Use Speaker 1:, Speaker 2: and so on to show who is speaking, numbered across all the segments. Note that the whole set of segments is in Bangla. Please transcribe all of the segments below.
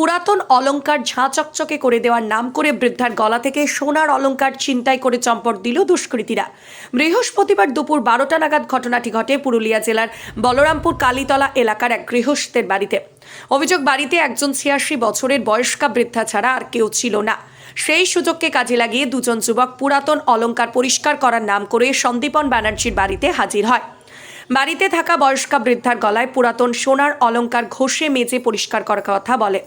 Speaker 1: পুরাতন অলঙ্কার ঝাঁ চকচকে করে দেওয়ার নাম করে বৃদ্ধার গলা থেকে সোনার অলঙ্কার ছিনতাই করে চম্পট দিল দুষ্কৃতীরা। বৃহস্পতিবার দুপুর বারোটা নাগাদ ঘটনাটি ঘটে পুরুলিয়া জেলার বলরামপুর কালীতলা এলাকার এক গৃহস্থের বাড়িতে। অভিযোগ, বাড়িতে একজন ছিয়াশি বছরের বয়স্কা বৃদ্ধা ছাড়া আর কেউ ছিল না। সেই সুযোগকে কাজে লাগিয়ে দুজন যুবক পুরাতন অলঙ্কার পরিষ্কার করার নাম করে সন্দীপন ব্যানার্জির বাড়িতে হাজির হয়। বাড়িতে থাকা বয়স্কা বৃদ্ধার গলায় পুরাতন সোনার অলঙ্কার ঘষে মেজে পরিষ্কার করার কথা বলে।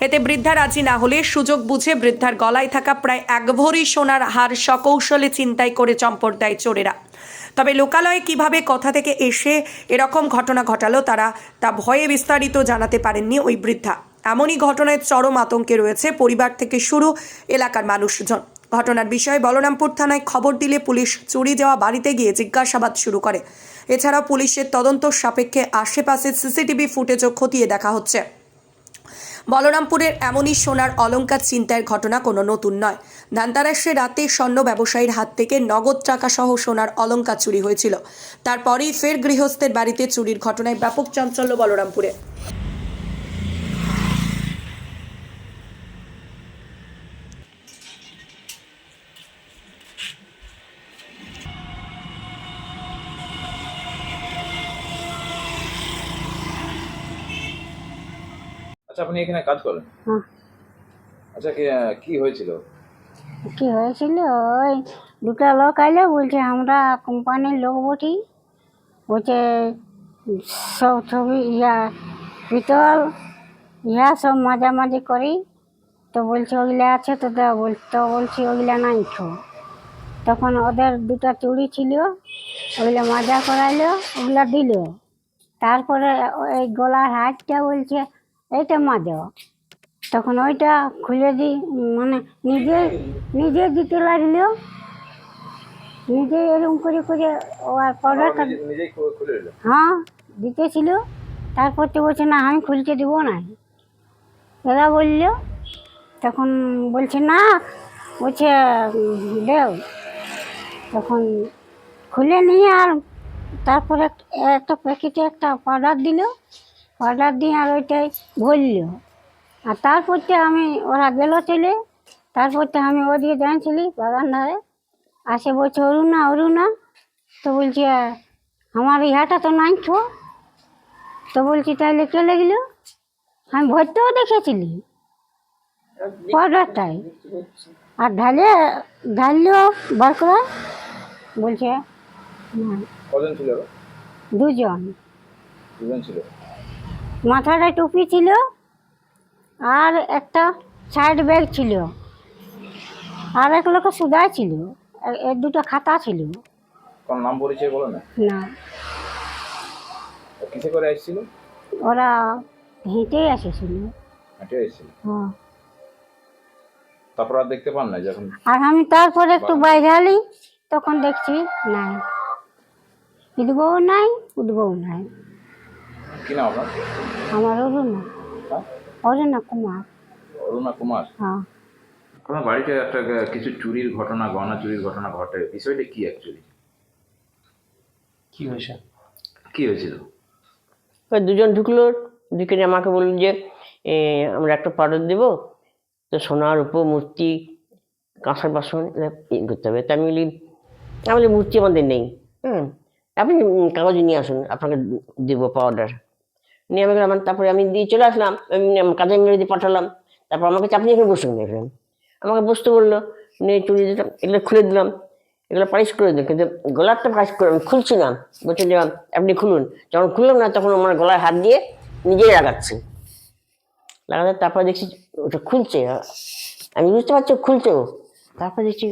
Speaker 1: এতে বৃদ্ধা রাজি না হলে সুযোগ বুঝে বৃদ্ধার গলায় থাকা প্রায় এক ভরি সোনার হার সকৌশলে চিন্তাই করে চম্পট দেয় চোরেরা। তবে লোকালয়ে কীভাবে, কথা থেকে এসে এরকম ঘটনা ঘটালো তারা তা ভয়ে বিস্তারিত জানাতে পারেননি ওই বৃদ্ধা। এমনই ঘটনায় চরম আতঙ্কে রয়েছে পরিবার থেকে শুরু এলাকার মানুষজন। ঘটনার বিষয়ে বলরামপুর থানায় খবর দিলে পুলিশ চুরি যাওয়া বাড়িতে গিয়ে জিজ্ঞাসাবাদ শুরু করে। এছাড়াও পুলিশের তদন্ত সাপেক্ষে আশেপাশে সিসিটিভি ফুটেজও খতিয়ে দেখা হচ্ছে। বলরামপুরের এমনই সোনার অলঙ্কার ছিনতাইয়ের ঘটনা কোনো নতুন নয়। ধানতারাসে রাতে স্বর্ণ ব্যবসায়ীর হাত থেকে নগদ টাকা সহ সোনার অলঙ্কার চুরি হয়েছিল। তারপরেই ফের গৃহস্থের বাড়িতে চুরির ঘটনায় ব্যাপক চাঞ্চল্য বলরামপুরে।
Speaker 2: আচ্ছা আপনি এখানে কাজ করেন আচ্ছা কি হয়েছিল?
Speaker 3: কি হয়েছিল? ওই দুটো লোক আইলো বলছে আমরা কোম্পানির লোক বটি। বলছে সব ছবি ইয়া পিতল ইহা সব মাঝামাঝি করি। তো বলছে ওগুলা আছে তো দাও বল তো বলছি ওইগুলা নাই তো। তখন ওদের দুটো চুড়ি ছিল ওগুলা মাজা করাইলো ওগুলা দিল। তারপরে ওই গলার হাতটা বলছে এইটা মাজো তখন ওইটা খুলে দি মানে নিজে নিজে দিতে লাগল নিজে এরকম করে করে ও আর পাউডারটা হ্যাঁ দিতেছিল। তারপর তো বলছে না আমি খুলতে দেবো না। এরা বলল তখন বলছে না। বলছে দেও। তখন খুলে নিয়ে আর তারপরে একটা প্যাকেটে একটা পাউডার দিল। পাউডার দিয়ে আর ওইটাই ভরলো আর তারপর তারপরতে আমি ওরা গেল চলে। তারপরতে আমি ওদিকে জানছিলি বাগান ধারে। আসে বলছে অরুণা অরুণা। তো বলছি "আহ, আমার ইহাটা তো নাই তো? তো বলছি তাহলে চলে গেল? আমি ভরতেও দেখেছিলি। অর্ডারটাই। আর ঢালে ঢাললেও বার করে বলছে "না,
Speaker 2: কজন ছিল?
Speaker 3: দুজন।
Speaker 2: দুজন ছিল।
Speaker 3: মাথাটায় টুপি ছিল আর একটা সাইড ব্যাগ ছিল। আর এক লোক সুদাই ছিল। এর দুটো খাতা ছিল।
Speaker 2: কোন নাম পরিচয় বলো না?
Speaker 3: না।
Speaker 2: কিসে করে এসেছিল?
Speaker 3: ওরা হেঁটেই এসেছিল।
Speaker 2: হেঁটে এসেছিল?
Speaker 3: হ্যাঁ।
Speaker 2: তারপর আর দেখতে পান না যখন?
Speaker 3: আর আমি তারপরে একটু বাইরে আলি তখন দেখছি নাই। ইদবও নাই উঠবও নাই।
Speaker 2: কি নাম আপনার?
Speaker 3: আমার অরুণা।
Speaker 2: হ্যাঁ?
Speaker 3: অরুণা কুমার।
Speaker 2: অরুণা কুমার?
Speaker 3: হ্যাঁ।
Speaker 2: আপনার বাড়িতে একটা কিছু চুরির ঘটনা গহনা চুরির ঘটনা ঘটে। বিষয়টা কি অ্যাকচুয়ালি
Speaker 4: কি হয়েছে?
Speaker 2: কি হয়েছিল?
Speaker 4: ওই দুজন ঢুকলো ঢুকে আমাকে বলল যে আমরা একটা পাউডার দেবো তো সোনার উপর মূর্তি কাঁসার বাসন করতে হবে। তা আমি বলি আমি মূর্তি আমাদের নেই। হ্যাঁ আপনি কাগজ নিয়ে আসুন আপনাকে দেবো পাউডার। নিয়ে আমি গেলাম, তারপরে আমি দিয়ে চলে আসলাম কাজে মেরে দিয়ে পাঠালাম, তারপর আমাকে চাপিয়ে এখানে বসে দেখলাম আমাকে বসতে বলল, নিয়ে চুরি দিলাম এগুলো খুলে দিলাম, এগুলো পালিশ করে দিলাম, কিন্তু গলারটা পালিশ করে আমি খুলছি না বলছে যে আপনি খুলুন। যখন খুললাম না, তখন আমার গলায় হাত দিয়ে নিজেই লাগাচ্ছে। লাগাতে তারপর দেখছি ওটা খুলছে আমি বুঝতে পারছি ও। তারপর দেখছি,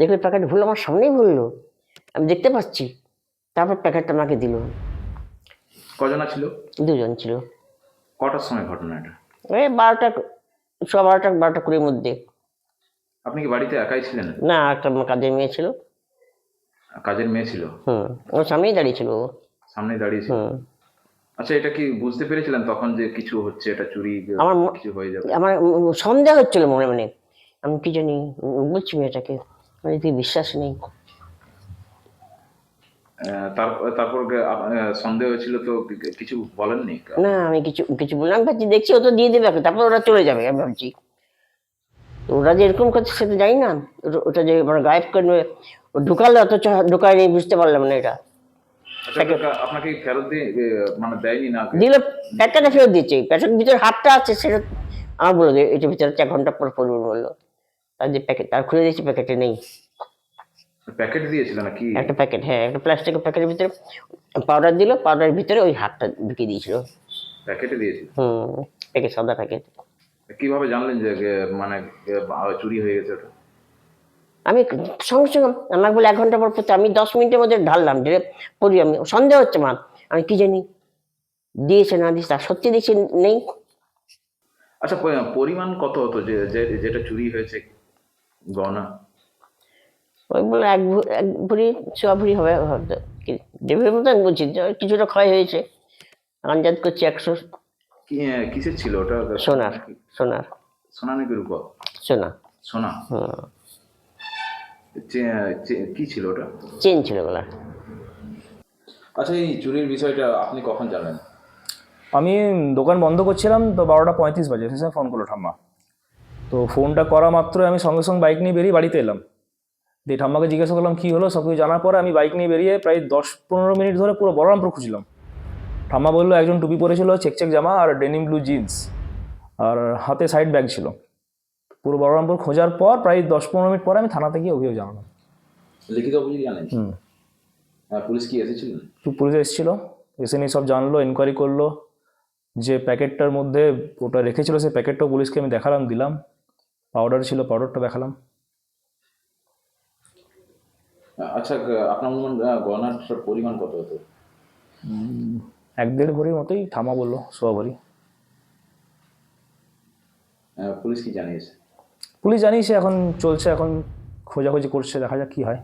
Speaker 4: দেখলে প্যাকেট ভুল, আমার সামনেই ভুললো। আমি দেখতে পাচ্ছি, তারপর প্যাকেটটা আমাকে দিল।
Speaker 2: কজনা ছিল?
Speaker 4: দুজন ছিল।
Speaker 2: কটার সময় ঘটনা এটা?
Speaker 4: ওই বারোটা ছ বারোটা বারোটা কুড়ির মধ্যে।
Speaker 2: আপনি কি বাড়িতে একাই ছিলেন?
Speaker 4: না একটা আমার কাজের মেয়ে ছিল।
Speaker 2: কাজের মেয়ে ছিল?
Speaker 4: হুম ওর সামনেই দাঁড়িয়ে ছিল ও।
Speaker 2: সামনে দাঁড়িয়ে ছিল? আচ্ছা এটা কি বুঝতে পেরেছিলেন তখন যে কিছু হচ্ছে এটা চুরি
Speaker 4: আমার
Speaker 2: কিছু হয়ে যাবে?
Speaker 4: আমার সন্দেহ হচ্ছিল মনে মনে। আমি কি জানি বলছি মেয়েটাকে। মানে তুই বিশ্বাস নেই।
Speaker 2: তারপর সন্দেহ হয়েছিল তো কিছু বলেননি?
Speaker 4: না আমি কিছু কিছু বললাম ভাবছি দেখছি ও তো দিয়ে দেবে তারপর ওরা চলে যাবে আমি ভাবছি। ওরা যে এরকম করছে সেটা জানি না ওটা- যে মানে গায়েব করবে ও ঢুকালো অথচ ঢুকায়নি বুঝতে পারলাম না এটা।
Speaker 2: আচ্ছা আপনাকে ফেরত দিয়ে মানে দেয়নি না
Speaker 4: দিলে প্যাকেটটা ফেরত দিচ্ছে প্যাকেটের ভিতরে হাতটা আছে সেটা আমার বলে দেয় এটার ভিতরে চার ঘণ্টা পর পড়বে বলল। তার যে প্যাকেট তার খুলে দিয়েছি প্যাকেটে নেই।
Speaker 2: প্যাকেট দিয়েছিল নাকি?
Speaker 4: একটা প্যাকেট হ্যাঁ একটা প্লাস্টিকের প্যাকেটের ভিতরে পাউডার দিল পাউডারের ভিতরে ওই হাতটা ঢুকিয়ে দিয়েছিল।
Speaker 2: প্যাকেটে দিয়েছিল?
Speaker 4: হুম প্যাকেট সাদা প্যাকেট
Speaker 2: কীভাবে জানলেন যে মানে চুরি হয়ে গেছে ওটা?
Speaker 4: আমি সঙ্গে সঙ্গে আমাকে বলে এক ঘণ্টা পর পড়তে আমি দশ মিনিটের মধ্যে ঢাললাম যে পড়ি আমি। সন্দেহ হচ্ছে মা আমি কি জানি? দিয়েছে না দিয়েছে তার সত্যি দিয়েছে নেই।
Speaker 2: আচ্ছা পরিমাণ কত হতো যে যেটা চুরি হয়েছে গহনা
Speaker 4: ওই বলে এক ভু- এক ভরি সোয়া ভরি হবে দেবের মতো আমি বলছি কিছুটা ক্ষয় হয়েছে। আন্দাজ করছি একশো।
Speaker 2: কি কিসের ছিল ওটা?
Speaker 4: সোনার সোনার।
Speaker 2: সোনা নাকি রূপা?
Speaker 4: সোনা।
Speaker 2: সোনা? কি ছিল ওটা?
Speaker 4: চেন ছিল গলার
Speaker 2: আচ্ছা এই চুরির বিষয়টা আপনি কখন জানলেন?
Speaker 5: আমি দোকান বন্ধ করছিলাম তো বারোটা পঁয়ত্রিশ বাজে। সে ফোন করল ঠাম্মা। তো ফোনটা করা মাত্র আমি সঙ্গে সঙ্গে বাইক নিয়ে বেরিয়ে বাড়িতে এলাম। দিয়ে ঠাম্মাকে জিজ্ঞাসা করলাম কী হলো? সব কিছু জানার পরে আমি বাইক নিয়ে বেরিয়ে প্রায় দশ পনেরো মিনিট ধরে পুরো বলরামপুর খুঁজলাম ঠাম্মা বলল একজন টুপি পরেছিল চেক চেক জামা আর ডেনিম ব্লু জিন্স আর হাতে সাইড ব্যাগ ছিল। পুরো বলরামপুর খোঁজার পর প্রায় দশ পনেরো মিনিট পরে আমি থানাতে গিয়ে অভিযোগ জানালাম।
Speaker 2: লিখিত অভিযোগ জানেন
Speaker 5: হুম।
Speaker 2: পুলিশ কি এসেছিলেন
Speaker 5: তো পুলিশ এসেছিল এসে নিয়ে সব জানলো এনকোয়ারি করল। যে প্যাকেটটার মধ্যে ওটা রেখেছিল সেই প্যাকেটটাও পুলিশকে আমি দেখালাম দিলাম। পাউডার ছিল পাউডারটা দেখালাম।
Speaker 2: আচ্ছা আপনার অনুমান গয়নার পরিমাণ কত হতো?
Speaker 5: এক দেড় ভরির মতোই থামা বলল সোয়া ভরি।
Speaker 2: পুলিশ কি জানিয়েছে?
Speaker 5: পুলিশ জানিয়েছে এখন চলছে এখন খোঁজাখুঁজি করছে দেখা যাক কি হয়।